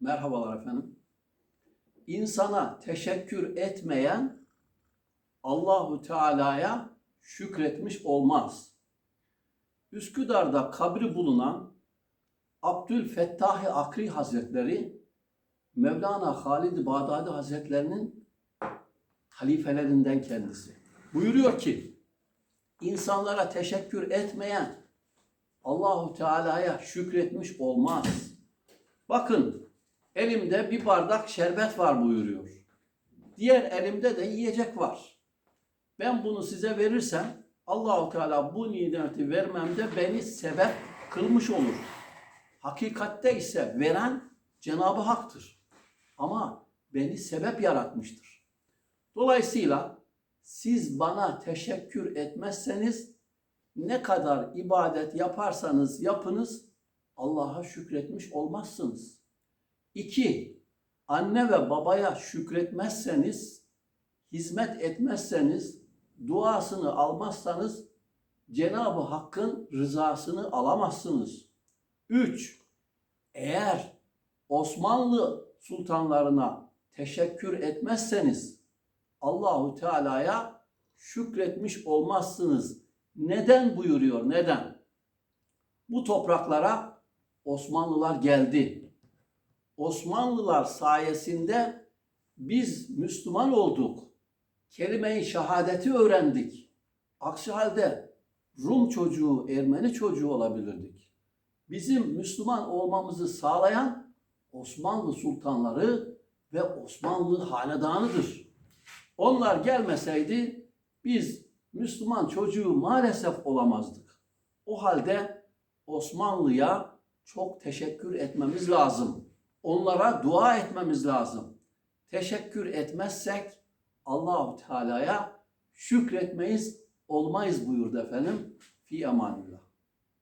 Merhabalar efendim. İnsana teşekkür etmeyen Allahu Teala'ya şükretmiş olmaz. Üsküdar'da kabri bulunan Abdülfettah Akri Hazretleri Mevlana Halid Bağdadi Hazretlerinin halifelerinden kendisi. Buyuruyor ki insanlara teşekkür etmeyen Allahu Teala'ya şükretmiş olmaz. Bakın elimde bir bardak şerbet var buyuruyor. Diğer elimde de yiyecek var. Ben bunu size verirsem Allahu Teala bu nimeti vermemde beni sebep kılmış olur. Hakikatte ise veren Cenab-ı Hak'tır. Ama beni sebep yaratmıştır. Dolayısıyla siz bana teşekkür etmezseniz ne kadar ibadet yaparsanız yapınız Allah'a şükretmiş olmazsınız. İki, anne ve babaya şükretmezseniz, hizmet etmezseniz, duasını almazsanız Cenab-ı Hakk'ın rızasını alamazsınız. Üç, eğer Osmanlı sultanlarına teşekkür etmezseniz Allahu Teala'ya şükretmiş olmazsınız. Neden buyuruyor? Neden? Bu topraklara Osmanlılar geldi. Osmanlılar sayesinde biz Müslüman olduk. Kelime-i şehadeti öğrendik. Aksi halde Rum çocuğu, Ermeni çocuğu olabilirdik. Bizim Müslüman olmamızı sağlayan Osmanlı sultanları ve Osmanlı hanedanıdır. Onlar gelmeseydi biz Müslüman çocuğu maalesef olamazdık. O halde Osmanlı'ya çok teşekkür etmemiz lazım. Onlara dua etmemiz lazım. Teşekkür etmezsek Allahu Teala'ya şükretmeyiz, olmayız buyurdu efendim. Fi emanillah.